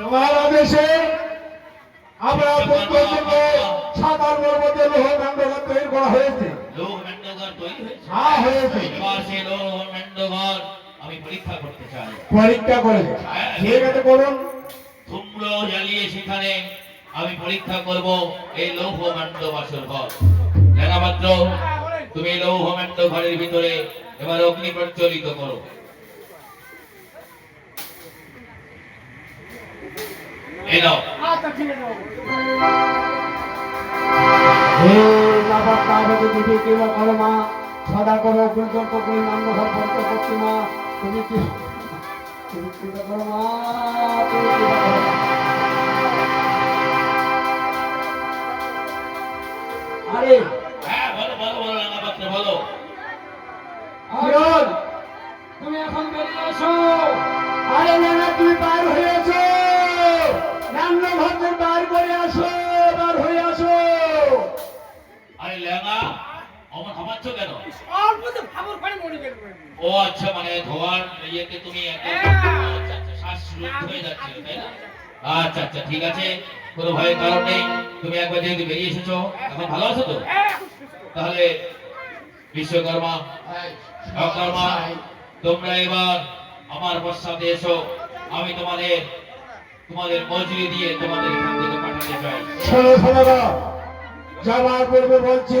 এসে আমরা পুত্রের সাতার লোহ দণ্ডঘর তৈরি করা হয়েছে। হ্যাঁ হয়েছে। আমি পরীক্ষা করতে চাই। পরীক্ষা করে ঠিক আছে করুন ধূম্র জ্বালিয়ে সেখানে আমি পরীক্ষা করব এই লৌহ মান্ড বাসর ঘর। লেখামাত্র তুমি এই লৌহ মান্ড ঘরের ভিতরে এবার অগ্নি প্রজ্বলিত করো। এই নাও। হে বাবা কাবতি দিদি কিবা করো মা সদা করো পরিকল্প করি নাম ঘর বন্ধ করছি মা তুমি কি তুমি কিবা করো মা তুমি কিবা করো আরে। হ্যাঁ বলো বলো বলো লেখামাত্র বলো। কিরণ তুমি এখন বেরিয়ে এসো। আরে তুমি বার হয়ে আসো কেন? অল্প ভাবর পানি মরে গেল ও আচ্ছা মানে ধোয়ার ইয়েতে তুমি আচ্ছা আচ্ছা শ্বাস হয়ে যাচ্ছে তাই না? আচ্ছা আচ্ছা ঠিক আছে কোনো ভয়ের কারণ নেই। তুমি একবার যেহেতু বেরিয়ে এসেছ এখন ভালো আছো তো? তাহলে বিশ্বকর্মা কর্মা তোমরা এবার আমার পশ্চাতে এসো। আমি তোমাদের তোমাদের মজুরি দিয়ে তোমাদের এখান থেকে পাঠাতে চাই। শোনো যাবার পূর্বে বলছি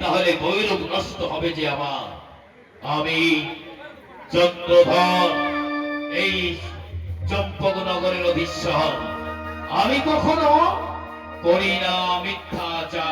তাহলে গৌরব হবে যে আমার। আমি চন্দ্রধর এই চম্পক নগরের অধীশ্বর। আমি কখনো করি না মিথ্যাচার।